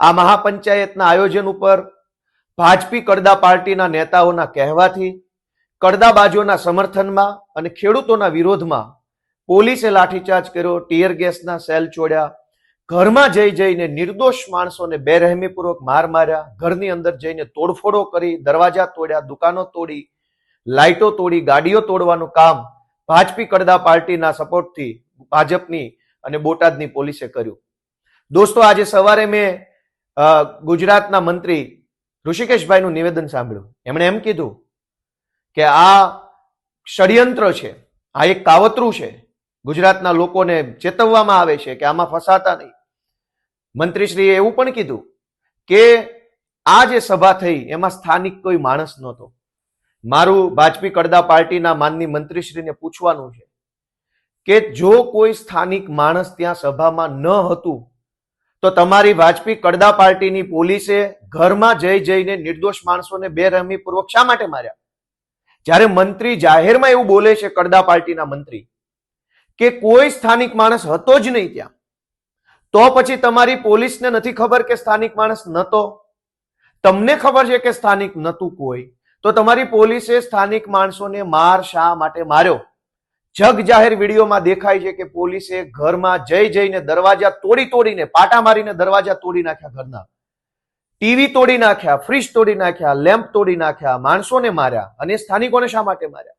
આ મહાપંચાયતના આયોજન ઉપર ભાજપી કડદા પાર્ટીના નેતાઓના કહેવાથી કડદાબાજોના સમર્થનમાં અને ખેડૂતોના વિરોધમાં પોલીસે લાઠીચાર્જ કર્યો, ટીયર ગેસના સેલ છોડ્યા ઘરમાં જઈ જઈને નિર્દોષ માણસોને બેરહેમીપૂર્વક માર માર્યા, ઘરની અંદર જઈને તોડફોડો કરી, દરવાજા તોડ્યા, દુકાનો તોડી, લાઇટો તોડી, ગાડીઓ તોડવાનું કામ ભાજપી કડદા પાર્ટીના સપોર્ટથી ભાજપની અને બોટાદની પોલીસે કર્યું. દોસ્તો, આજે સવારે મેં ગુજરાતના મંત્રી ઋષિકેશભાઈનું નિવેદન સાંભળ્યું. એમણે એમ કીધું કે આ ષડયંત્ર છે, આ એક કાવતરું છે, ગુજરાતના લોકોને ચેતવવામાં આવે છે કે આમાં ફસાતા નહીં. મંત્રીશ્રીએ એવું પણ કીધું કે આ જે સભા થઈ એમાં સ્થાનિક કોઈ માણસ નહોતો. મારું ભાજપી કડદા પાર્ટીના માનની મંત્રીશ્રીને પૂછવાનું છે કે જો કોઈ સ્થાનિક માણસ ત્યાં સભામાં ન હતું તો તમારી ભાજપી કડદા પાર્ટીની પોલીસે ઘરમાં જઈ જઈને નિર્દોષ માણસોને બેરહમીપૂર્વક શા માટે માર્યા? જ્યારે મંત્રી જાહેરમાં એવું બોલે છે કડદા પાર્ટીના મંત્રી, કે કોઈ સ્થાનિક માણસ હતો જ નહીં ત્યાં, તો પછી તમારી પોલીસને નથી ખબર કે સ્થાનિક માણસ નતો? તમને ખબર છે કે સ્થાનિક નતું કોઈ? તો તમારી પોલીસે સ્થાનિક માણસોને માર શા માટે માર્યો? જગ જાહેર વિડીયોમાં દેખાય છે કે પોલીસે ઘરમાં જઈ જઈને દરવાજા તોડી તોડીને, પાટા મારીને દરવાજા તોડી નાખ્યા ઘરના. ટીવી તોડી નાખ્યા, ફ્રીજ તોડી નાખ્યા, લેમ્પ તોડી નાખ્યા, માણસોને માર્યા અને સ્થાનિકોને શા માટે માર્યા?